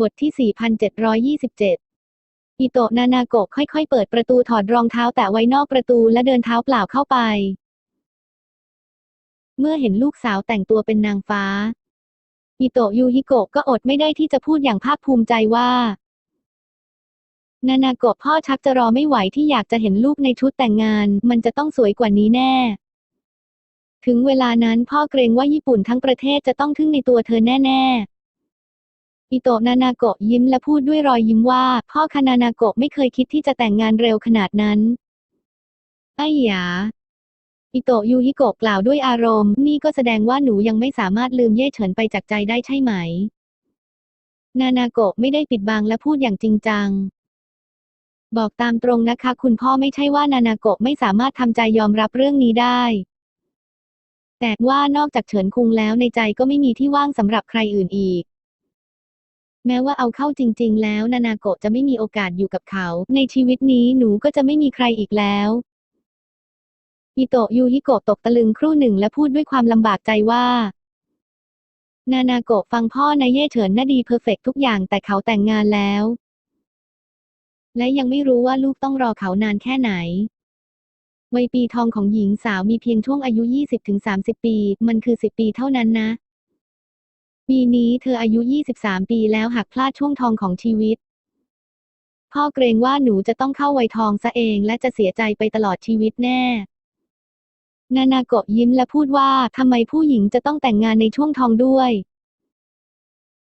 บทที่ 4727 อิโตะนานาโกะค่อยๆ เปิดประตูถอดรองเท้าแตะไว้นอกประตูและเดินเท้าเปล่าเข้าไป เมื่อเห็นลูกสาวแต่งตัวเป็นนางฟ้า อิโตะยูฮิโกะก็อดไม่ได้ที่จะพูดอย่างภาคภูมิใจว่า นานาโกะพ่อชักจะรอไม่ไหวที่อยากจะเห็นลูกในชุดแต่งงาน มันจะต้องสวยกว่านี้แน่ถึงเวลานั้นพ่อเกรงว่าญี่ปุ่นทั้งประเทศจะต้องทึ่งในตัวเธอแน่ๆ อิโตะนานาโกะยิ้มและพูดด้วยรอยยิ้มว่า พ่อคานานาโกะไม่เคยคิดที่จะแต่งงานเร็วขนาดนั้นไอ้หยาอิโตะยูฮิโกะกล่าวด้วยอารมณ์ นี่ก็แสดงว่าหนูยังไม่สามารถลืมเย่เฉินไปจากใจได้ใช่ไหม นานาโกะไม่ได้ปิดบังและพูดอย่างจริงจัง บอกตามตรงนะคะ คุณพ่อไม่ใช่ว่านานาโกะไม่สามารถทำใจยอมรับเรื่องนี้ได้ แต่ว่านอกจากเฉินคุงแล้วในใจก็ไม่มีที่ว่างสำหรับใครอื่นอีก แม้ว่าเอาเข้าจริง ๆ แล้วนานาโกะจะไม่มีโอกาสอยู่กับเขา ในชีวิตนี้หนูก็จะไม่มีใครอีกแล้วอิโตะยูฮิโกะตกตะลึงครู่หนึ่งและพูดด้วยความลำบากใจว่า นานาโกะฟังพ่อนะเย่เฉินน่าดีเพอร์เฟกทุกอย่างแต่เขาแต่งงานแล้ว และยังไม่รู้ว่าลูกต้องรอเขานานแค่ไหนวัยปีทองของหญิงสาวมีเพียงช่วงอายุ 20-30 ปี มันคือ 10 ปีเท่านั้นนะ ปีนี้เธออายุ 23 ปีแล้วหากพลาดช่วงทองของชีวิต พ่อเกรงว่าหนูจะต้องเข้าวัยทองซะเองและจะเสียใจไปตลอดชีวิตแน่นานาโกะยิ้มและพูดว่าทำไมผู้หญิงจะต้องแต่งงานในช่วงทองด้วย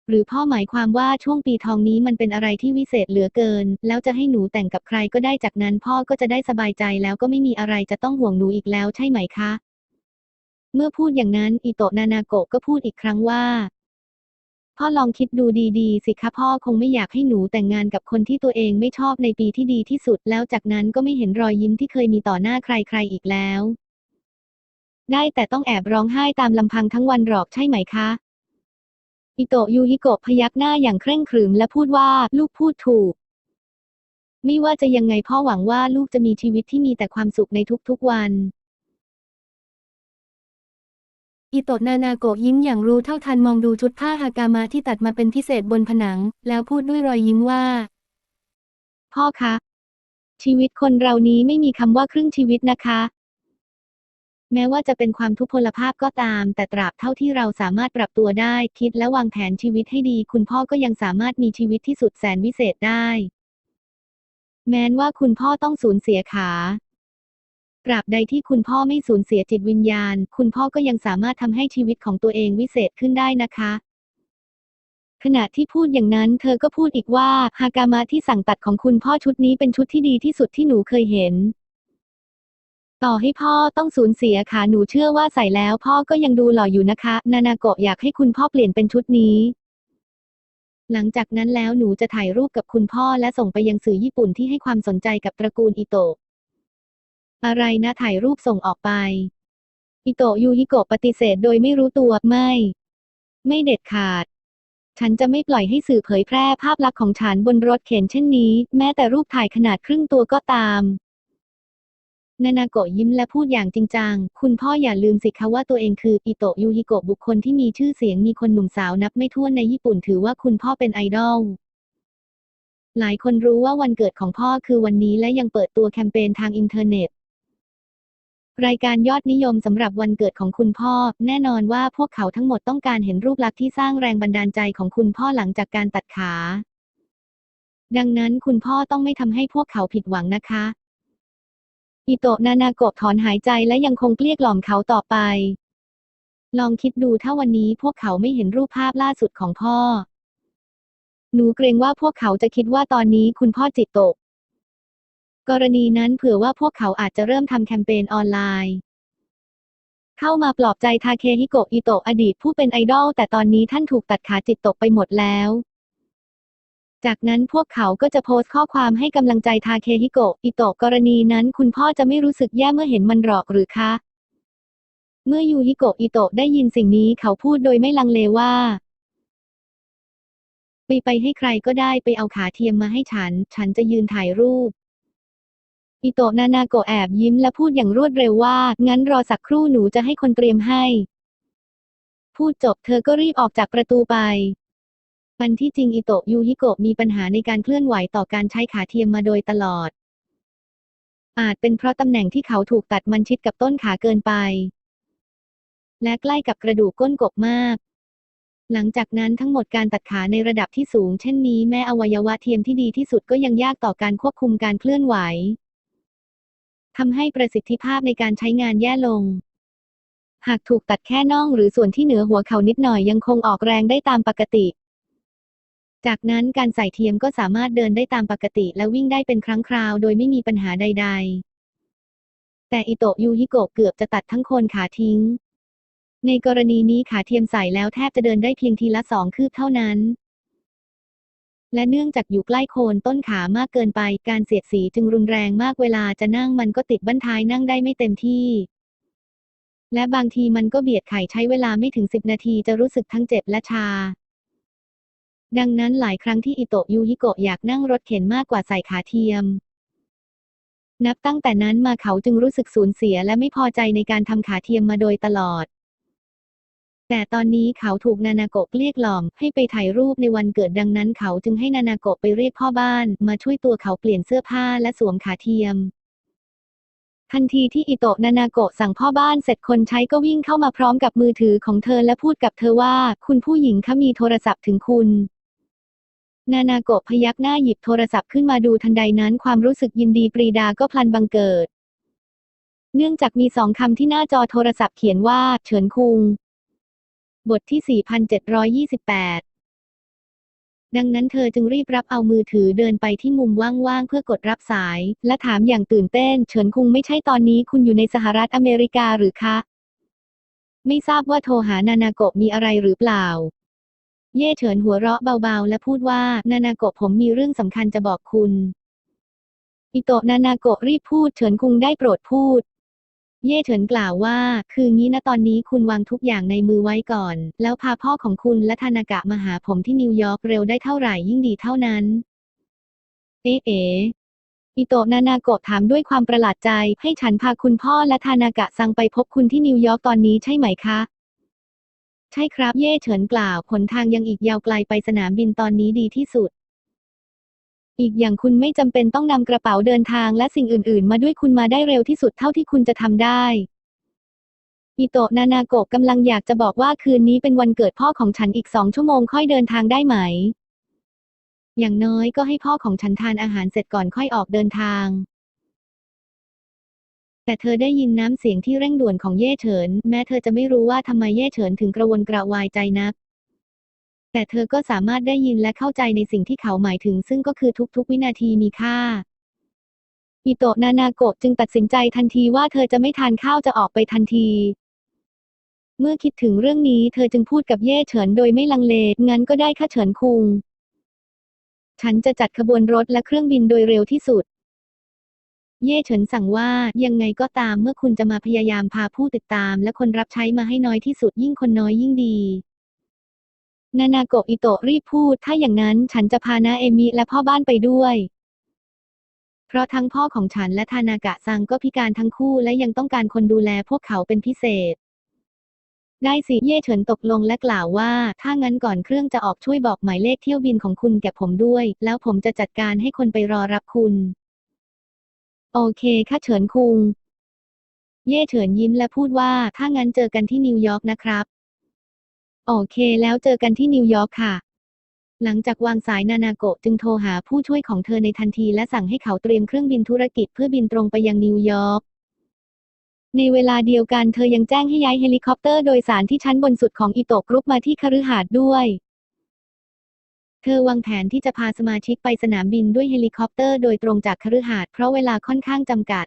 หรือพ่อหมายความว่าช่วงปีทองนี้มันเป็นอะไรที่วิเศษเหลือเกิน แล้วจะให้หนูแต่งกับใครก็ได้จากนั้นพ่อก็จะได้สบายใจแล้วก็ไม่มีอะไรจะต้องห่วงหนูอีกแล้วใช่ไหมคะ เมื่อพูดอย่างนั้นอิโตะนานาโกะก็พูดอีกครั้งว่า พ่อลองคิดดูดีๆ สิคะพ่อคงไม่อยากให้หนูแต่งงานกับคนที่ตัวเองไม่ชอบในปีที่ดีที่สุด แล้วจากนั้นก็ไม่เห็นรอยยิ้มที่เคยมีต่อหน้าใครๆอีกแล้ว ได้แต่ต้องแอบร้องไห้ตามลำพังทั้งวันหรอกใช่ไหมคะ อิโตยูฮิโกะพยักหน้าอย่างเคร่งครึมและพูดว่าลูกพูดถูก ไม่ว่าจะยังไงพ่อหวังว่าลูกจะมีชีวิตที่มีแต่ความสุขในทุกๆวัน อิโตะนานาโกะยิ้มอย่างรู้เท่าทันมองดูชุดผ้าฮากามะที่ตัดมาเป็นพิเศษบนผนัง แล้วพูดด้วยรอยยิ้มว่า พ่อคะ ชีวิตคนเรานี้ไม่มีคำว่าครึ่งชีวิตนะคะ แม้ว่าจะเป็นความทุพพลภาพก็ตาม แต่ตราบเท่าที่เราสามารถปรับตัวได้ คิดและวางแผนชีวิตให้ดี คุณพ่อก็ยังสามารถมีชีวิตที่สุดแสนวิเศษได้ แม้นว่าคุณพ่อต้องสูญเสียขา ตราบใดที่คุณพ่อไม่สูญเสียจิตวิญญาณ คุณพ่อก็ยังสามารถทำให้ชีวิตของตัวเองวิเศษขึ้นได้นะคะขณะที่พูดอย่างนั้นเธอก็พูดอีกว่าฮากามะที่สั่งตัดของคุณพ่อชุดนี้เป็นชุดที่ดีที่สุดที่หนูเคยเห็น ต่อให้พ่อต้องสูญเสียขาหนูเชื่อว่าใส่แล้วพ่อก็ยังดูหล่ออยู่นะคะ นานาโกะอยากให้คุณพ่อเปลี่ยนเป็นชุดนี้ หลังจากนั้นแล้วหนูจะถ่ายรูปกับคุณพ่อและส่งไปยังสื่อญี่ปุ่นที่ให้ความสนใจกับตระกูลอิโตะ อะไรนะถ่ายรูปส่งออกไป อิโตะยูฮิโกะปฏิเสธโดยไม่รู้ตัวไม่ ไม่เด็ดขาด ฉันจะไม่ปล่อยให้สื่อเผยแพร่ภาพลักษณ์ของฉันบนรถเข็นเช่นนี้ แม้แต่รูปถ่ายขนาดครึ่งตัวก็ตามนานาโกะยิ้มและพูดอย่างจริงจัง คุณพ่ออย่าลืมสิคะว่าตัวเองคืออิโตะยูฮิโกะบุคคลที่มีชื่อเสียงมีคนหนุ่มสาวนับไม่ถ้วนในญี่ปุ่นถือว่าคุณพ่อเป็นไอดอล หลายคนรู้ว่าวันเกิดของพ่อคือวันนี้และยังเปิดตัวแคมเปญทางอินเทอร์เน็ต รายการยอดนิยมสำหรับวันเกิดของคุณพ่อ แน่นอนว่าพวกเขาทั้งหมดต้องการเห็นรูปลักษณ์ที่สร้างแรงบันดาลใจของคุณพ่อหลังจากการตัดขา ดังนั้นคุณพ่อต้องไม่ทำให้พวกเขาผิดหวังนะคะ อิโตะนานาโกะถอนหายใจและยังคงเกลี้ยกล่อมเขาต่อไป ลองคิดดูถ้าวันนี้พวกเขาไม่เห็นรูปภาพล่าสุดของพ่อ หนูเกรงว่าพวกเขาจะคิดว่าตอนนี้คุณพ่อจิตตก กรณีนั้นเผื่อว่าพวกเขาอาจจะเริ่มทำแคมเปญออนไลน์ เข้ามาปลอบใจทาเคฮิโกะอิโตะอดีตผู้เป็นไอดอลแต่ตอนนี้ท่านถูกตัดขาจิตตกไปหมดแล้ว จากนั้นพวกเขาก็จะโพสต์ข้อความให้กำลังใจทาเคฮิโกะอิโตะกรณีนั้นคุณพ่อจะไม่รู้สึกแย่เมื่อเห็นมันหรอกหรือคะ เมื่อยูฮิโกะอิโตะได้ยินสิ่งนี้เขาพูดโดยไม่ลังเลว่าไปไปให้ใครก็ได้ไปเอาขาเทียมมาให้ฉัน ฉันจะยืนถ่ายรูป อิโตะนานาโกแอบยิ้มและพูดอย่างรวดเร็วว่า งั้นรอสักครู่หนูจะให้คนเตรียมให้ พูดจบเธอก็รีบออกจากประตูไปปันที่จริงอิโตะยูฮิโกะมีปัญหาในการเคลื่อนไหวต่อการใช้ขาเทียมมาโดยตลอด อาจเป็นเพราะตำแหน่งที่เขาถูกตัดมันชิดกับต้นขาเกินไป และใกล้กับกระดูกก้นกบมาก หลังจากนั้นทั้งหมดการตัดขาในระดับที่สูงเช่นนี้แม้อวัยวะเทียมที่ดีที่สุดก็ยังยากต่อการควบคุมการเคลื่อนไหว ทำให้ประสิทธิภาพในการใช้งานแย่ลง หากถูกตัดแค่น่องหรือส่วนที่เหนือหัวเข่านิดหน่อยยังคงออกแรงได้ตามปกติ จากนั้นการใส่เทียมก็สามารถเดินได้ตามปกติและวิ่งได้เป็นครั้งคราวโดยไม่มีปัญหาใด ๆ แต่อิโตะยูฮิโกะเกือบจะตัดทั้งโคนขาทิ้ง ในกรณีนี้ขาเทียมใส่แล้วแทบจะเดินได้เพียงทีละสองคืบเท่านั้น และเนื่องจากอยู่ใกล้โคนต้นขามากเกินไป การเสียดสีจึงรุนแรงมากเวลาจะนั่งมันก็ติดบั้นท้ายนั่งได้ไม่เต็มที่ และบางทีมันก็เบียดไข่ใช้เวลาไม่ถึงสิบนาทีจะรู้สึกทั้งเจ็บและชา ดังนั้นหลายครั้งที่อิโตะยูฮิโกะอยากนั่งรถเข็นมากกว่าใส่ขาเทียม นับตั้งแต่นั้นมาเขาจึงรู้สึกสูญเสียและไม่พอใจในการทำขาเทียมมาโดยตลอด แต่ตอนนี้เขาถูกนานาโกะเกลี้ยกล่อมให้ไปถ่ายรูปในวันเกิดดังนั้นเขาจึงให้นานาโกะไปเรียกพ่อบ้าน มาช่วยตัวเขาเปลี่ยนเสื้อผ้าและสวมขาเทียม ทันทีที่อิโตะนานาโกะสั่งพ่อบ้านเสร็จคนใช้ก็วิ่งเข้ามาพร้อมกับมือถือของเธอและพูดกับเธอว่า คุณผู้หญิงคะมีโทรศัพท์ถึงคุณนานาโกะพยักหน้าหยิบโทรศัพท์ขึ้นมาดูทันใดนั้นความรู้สึกยินดีปรีดาก็พลันบังเกิด เนื่องจากมีสองคำที่หน้าจอโทรศัพท์เขียนว่า เฉินคุง บทที่ 4728 ดังนั้นเธอจึงรีบรับเอามือถือเดินไปที่มุมว่างๆ เพื่อกดรับสาย และถามอย่างตื่นเต้น เฉินคุงไม่ใช่ตอนนี้คุณอยู่ในสหรัฐอเมริกาหรือคะ ไม่ทราบว่าโทรหานานาโกะมีอะไรหรือเปล่า เย่เฉินหัวเราะเบาๆ และพูดว่านานาโกะผมมีเรื่องสำคัญจะบอกคุณ อิโตะนานาโกะรีบพูดเฉินคุงได้โปรดพูด เย่เฉินกล่าวว่า คืองี้นะตอนนี้คุณวางทุกอย่างในมือไว้ก่อน แล้วพาพ่อของคุณและทานากะมาหาผมที่นิวยอร์กเร็วได้เท่าไหร่ยิ่งดีเท่านั้น เอ๊เออิโตะนานาโกะถามด้วยความประหลาดใจ ให้ฉันพาคุณพ่อและทานากะซังไปพบคุณที่นิวยอร์กตอนนี้ใช่ไหมคะ ใช่ครับเย่เฉินกล่าวผลทางยังอีกยาวไกลไปสนามบินตอนนี้ดีที่สุด อีกอย่างคุณไม่จำเป็นต้องนำกระเป๋าเดินทางและสิ่งอื่น ๆ มาด้วยคุณมาได้เร็วที่สุดเท่าที่คุณจะทำได้อิโตะนานาโกะกำลังอยากจะบอกว่าคืนนี้เป็นวันเกิดพ่อของฉันอีกสองชั่วโมงค่อยเดินทางได้ไหม อย่างน้อยก็ให้พ่อของฉันทานอาหารเสร็จก่อนค่อยออกเดินทาง แต่เธอได้ยินน้ำเสียงที่เร่งด่วนของเย่เฉิน แม้เธอจะไม่รู้ว่าทำไมเย่เฉินถึงกระวนกระวายใจนัก แต่เธอก็สามารถได้ยินและเข้าใจในสิ่งที่เขาหมายถึง ซึ่งก็คือทุกๆ วินาทีมีค่า อิโตะนานาโกะจึงตัดสินใจทันทีว่าเธอจะไม่ทานข้าวจะออกไปทันที เมื่อคิดถึงเรื่องนี้เธอจึงพูดกับเย่เฉินโดยไม่ลังเล งั้นก็ได้ค่ะเฉินคุง ฉันจะจัดขบวนรถและเครื่องบินโดยเร็วที่สุดเย่เฉินสั่งว่ายังไงก็ตามเมื่อคุณจะมาพยายามพาผู้ติดตาม และคนรับใช้มาให้น้อยที่สุดยิ่งคนน้อยยิ่งดี นานาโกะอิโตะรีบพูด ถ้าอย่างนั้นฉันจะพานาเอมิและพ่อบ้านไปด้วย เพราะทั้งพ่อของฉันและทานากะซังก็พิการทั้งคู่และยังต้องการคนดูแลพวกเขาเป็นพิเศษ ได้สิเย่เฉินตกลงและกล่าวว่า ถ้างั้นก่อนเครื่องจะออกช่วยบอกหมายเลขเที่ยวบินของคุณแก่ผมด้วย แล้วผมจะจัดการให้คนไปรอรับคุณ โอเคค่ะเฉินคุง เย่เฉินยิ้มและพูดว่า ถ้างั้นเจอกันที่นิวยอร์กนะครับ โอเคแล้วเจอกันที่นิวยอร์กค่ะ หลังจากวางสายนานาโกะจึงโทรหาผู้ช่วยของเธอในทันทีและสั่งให้เขาเตรียมเครื่องบินธุรกิจเพื่อบินตรงไปยังนิวยอร์ก ในเวลาเดียวกันเธอยังแจ้งให้ย้ายเฮลิคอปเตอร์โดยสารที่ชั้นบนสุดของอิโตะกรุ๊ปมาที่คฤหาสน์ด้วยเธอวางแผนที่จะพาสมาชิกไปสนามบินด้วยเฮลิคอปเตอร์โดยตรงจากคฤหาสน์เพราะเวลาค่อนข้างจำกัด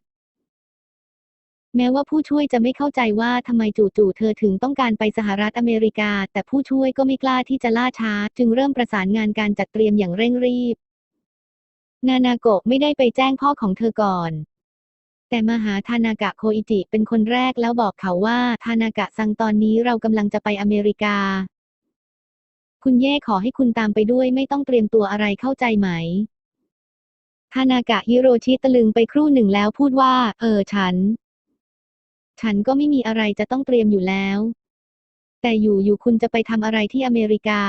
แม้ว่าผู้ช่วยจะไม่เข้าใจว่าทำไมจู่ๆเธอถึงต้องการไปสหรัฐอเมริกา แต่ผู้ช่วยก็ไม่กล้าที่จะล่าช้า จึงเริ่มประสานงานการจัดเตรียมอย่างเร่งรีบ นานาโกะไม่ได้ไปแจ้งพ่อของเธอก่อน แต่มหาทานากะโคอิจิเป็นคนแรกแล้วบอกเขาว่าทานากะซังตอนนี้เรากำลังจะไปอเมริกา คุณเย่ขอให้คุณตามไปด้วยไม่ต้องเตรียมตัวอะไรเข้าใจไหมทานากะฮิโรชิตะลึงไปครู่หนึ่งแล้วพูดว่า เออฉัน ฉันก็ไม่มีอะไรจะต้องเตรียมอยู่แล้ว แต่อยู่อยู่คุณจะไปทำอะไรที่อเมริกา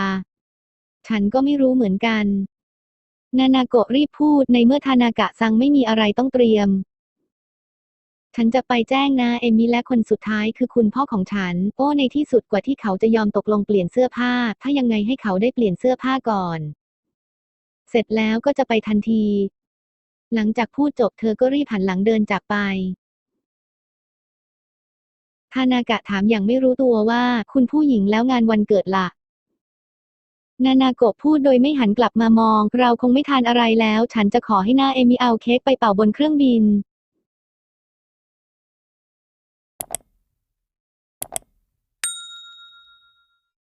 ฉันก็ไม่รู้เหมือนกัน นานาโกะรีบพูดในเมื่อทานากะซังไม่มีอะไรต้องเตรียม ฉันจะไปแจ้งนะเอมิและคนสุดท้ายคือคุณพ่อของฉัน โอ้ในที่สุดกว่าที่เขาจะยอมตกลงเปลี่ยนเสื้อผ้า ถ้ายังไงให้เขาได้เปลี่ยนเสื้อผ้าก่อน เสร็จแล้วก็จะไปทันที หลังจากพูดจบเธอก็รีบหันหลังเดินจากไป ฮานากะถามอย่างไม่รู้ตัวว่าคุณผู้หญิงแล้วงานวันเกิดล่ะ นานาโกะพูดโดยไม่หันกลับมามอง เราคงไม่ทานอะไรแล้ว ฉันจะขอให้หน้าเอมิเอาเค้กไปเป่าบนเครื่องบิน